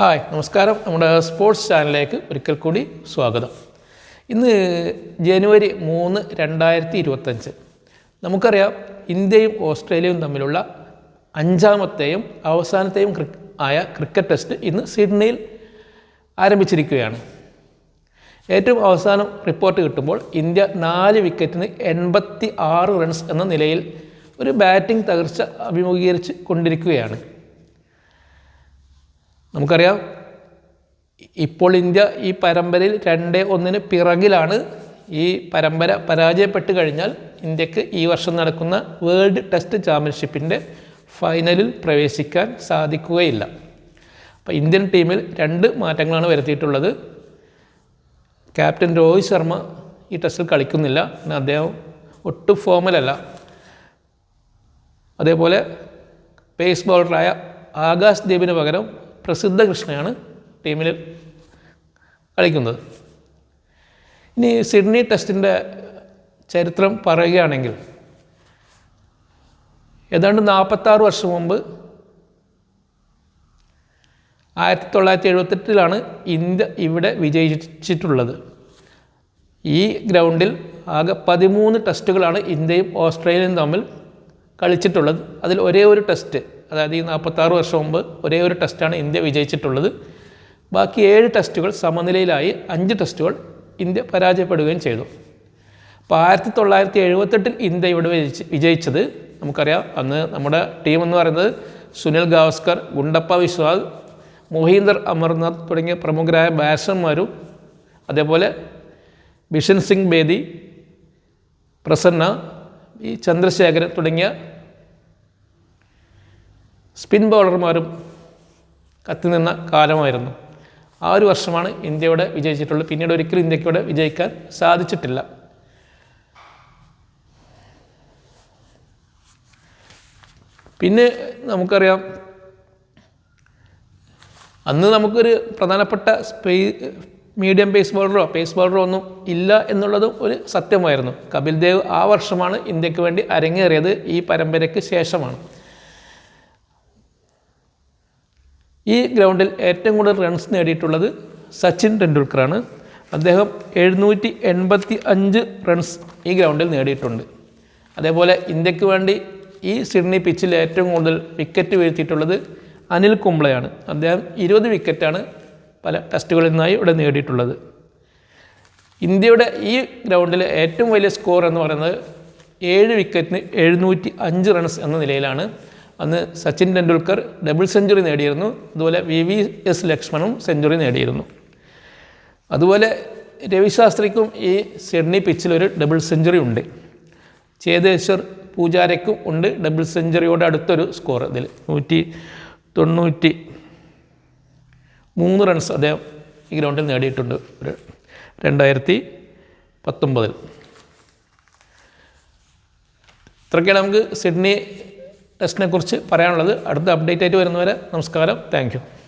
Hi നമസ്കാരം. നമ്മുടെ sports ചാനലിലേക്ക് ഒരിക്കൽ കൂടി സ്വാഗതം. ഇന്ന് ജനുവരി മൂന്ന് രണ്ടായിരത്തി ഇരുപത്തഞ്ച് നമുക്കറിയാം ഇന്ത്യയും ഓസ്ട്രേലിയയും തമ്മിലുള്ള അഞ്ചാമത്തെയും അവസാനത്തെയും ആയ ക്രിക്കറ്റ് ടെസ്റ്റ് ഇന്ന് സിഡ്നിയിൽ ആരംഭിച്ചിരിക്കുകയാണ്. ഏറ്റവും അവസാനം റിപ്പോർട്ട് കിട്ടുമ്പോൾ ഇന്ത്യ നാല് വിക്കറ്റിന് എൺപത്തി ആറ് റൺസ് എന്ന നിലയിൽ ഒരു ബാറ്റിംഗ് തകർച്ച അഭിമുഖീകരിച്ച് കൊണ്ടിരിക്കുകയാണ്. നമുക്കറിയാം ഇപ്പോൾ ഇന്ത്യ ഈ പരമ്പരയിൽ രണ്ട് ഒന്നിന് പിറകിലാണ് ഈ പരമ്പര പരാജയപ്പെട്ട് കഴിഞ്ഞാൽ ഇന്ത്യയ്ക്ക് ഈ വർഷം നടക്കുന്ന വേൾഡ് ടെസ്റ്റ് ചാമ്പ്യൻഷിപ്പിന്റെ ഫൈനലിൽ പ്രവേശിക്കാൻ സാധിക്കുകയില്ല. അപ്പോൾ ഇന്ത്യൻ ടീമിൽ രണ്ട് മാറ്റങ്ങളാണ് വരുത്തിയിട്ടുള്ളത്. ക്യാപ്റ്റൻ രോഹിത് ശർമ്മ ഈ ടെസ്റ്റിൽ കളിക്കുന്നില്ല. എന്നാൽ അദ്ദേഹം ഒട്ടും ഫോമിലല്ല അതേപോലെ പേസ് ബൗളറായ ആകാശ് ദീപിന് പകരം പ്രസിദ്ധ കൃഷ്ണയാണ് ടീമിൽ കളിക്കുന്നത്. ഇനി സിഡ്നി ടെസ്റ്റിന്റെ ചരിത്രം പറയുകയാണെങ്കിൽ ഏതാണ്ട് നാൽപ്പത്താറ് വർഷം മുമ്പ് ആയിരത്തി തൊള്ളായിരത്തി എഴുപത്തെട്ടിലാണ് ഇന്ത്യ ഇവിടെ വിജയിച്ചിട്ടുള്ളത്. ഈ ഗ്രൗണ്ടിൽ ആകെ പതിമൂന്ന് ടെസ്റ്റുകളാണ് ഇന്ത്യയും ഓസ്ട്രേലിയയും തമ്മിൽ കളിച്ചിട്ടുള്ളത്. അതിൽ ഒരേ ഒരു ടെസ്റ്റ് അതായത് ഈ നാൽപ്പത്താറ് വർഷം മുമ്പ് ഒരേ ഒരു ടെസ്റ്റാണ് ഇന്ത്യ വിജയിച്ചിട്ടുള്ളത്. ബാക്കി ഏഴ് ടെസ്റ്റുകൾ സമനിലയിലായി അഞ്ച് ടെസ്റ്റുകൾ ഇന്ത്യ പരാജയപ്പെടുകയും ചെയ്തു. അപ്പോൾ ആയിരത്തി തൊള്ളായിരത്തി എഴുപത്തെട്ടിൽ ഇന്ത്യ ഇവിടെ വിജയിച്ച് വിജയിച്ചത് നമുക്കറിയാം. അന്ന് നമ്മുടെ ടീം എന്ന് പറയുന്നത് സുനിൽ ഗാവസ്കർ ഗുണ്ടപ്പ വിശ്വാസ് മൊഹീന്ദർ അമർനാഥ് തുടങ്ങിയ പ്രമുഖരായ ബാറ്റ്സ്മാന്മാരും അതേപോലെ ബിഷൻ സിംഗ് ബേദി പ്രസന്ന ഈ ചന്ദ്രശേഖരൻ തുടങ്ങിയ സ്പിൻ ബൗളർമാരും കത്തിനിന്ന കാലമായിരുന്നു. ആ ഒരു വർഷമാണ് ഇന്ത്യയോടെ വിജയിച്ചിട്ടുള്ളത്. പിന്നീട് ഒരിക്കലും ഇന്ത്യക്കൂടെ വിജയിക്കാൻ സാധിച്ചിട്ടില്ല. പിന്നെ നമുക്കറിയാം അന്ന് നമുക്കൊരു പ്രധാനപ്പെട്ട സ്പേ മീഡിയം പേസ് ബോളറോ പേസ് ബോളറോ ഒന്നും ഇല്ല എന്നുള്ളതും ഒരു സത്യമായിരുന്നു. കപിൽ ദേവ് ആ വർഷമാണ് ഇന്ത്യയ്ക്ക് വേണ്ടി അരങ്ങേറിയത്. ഈ പരമ്പരയ്ക്ക് ശേഷമാണ്. ഈ ഗ്രൗണ്ടിൽ ഏറ്റവും കൂടുതൽ റൺസ് നേടിയിട്ടുള്ളത് സച്ചിൻ ടെണ്ടുൽക്കറാണ്. അദ്ദേഹം എഴുന്നൂറ്റി എൺപത്തി അഞ്ച് റൺസ് ഈ ഗ്രൗണ്ടിൽ നേടിയിട്ടുണ്ട്. അതേപോലെ ഇന്ത്യയ്ക്ക് വേണ്ടി ഈ സിഡ്നി പിച്ചിൽ ഏറ്റവും കൂടുതൽ വിക്കറ്റ് വീഴ്ത്തിയിട്ടുള്ളത് അനിൽ കുംബ്ലയാണ് അദ്ദേഹം ഇരുപത് വിക്കറ്റാണ് പല ടെസ്റ്റുകളിൽ നിന്നായി ഇവിടെ നേടിയിട്ടുള്ളത്. ഇന്ത്യയുടെ ഈ ഗ്രൗണ്ടിലെ ഏറ്റവും വലിയ സ്കോർ എന്ന് പറയുന്നത് ഏഴ് വിക്കറ്റിന് എഴുന്നൂറ്റി അഞ്ച് റൺസ് എന്ന നിലയിലാണ്. അന്ന് സച്ചിൻ ടെണ്ടുൽക്കർ ഡബിൾ സെഞ്ചുറി നേടിയിരുന്നു. അതുപോലെ വി വി എസ് ലക്ഷ്മണും സെഞ്ചുറി നേടിയിരുന്നു. അതുപോലെ രവിശാസ്ത്രിക്കും ഈ സിഡ്നി പിച്ചിലൊരു ഡബിൾ സെഞ്ചുറി ഉണ്ട്. ചേതേശ്വർ പൂജാരയ്ക്കും ഉണ്ട് ഡബിൾ സെഞ്ചുറിയോട് അടുത്തൊരു സ്കോർ ഇതിൽ. നൂറ്റി തൊണ്ണൂറ്റി മൂന്ന് റൺസ് അദ്ദേഹം ഈ ഗ്രൗണ്ടിൽ നേടിയിട്ടുണ്ട് ഒരു രണ്ടായിരത്തി പത്തൊമ്പതിൽ. ഇത്രയൊക്കെയാണ് നമുക്ക് സിഡ്നി ടെസ്റ്റിനെ കുറിച്ച് പറയാനുള്ളത് അടുത്ത അപ്ഡേറ്റ് ആയിട്ട് വരുന്നവരെ നമസ്കാരം. താങ്ക്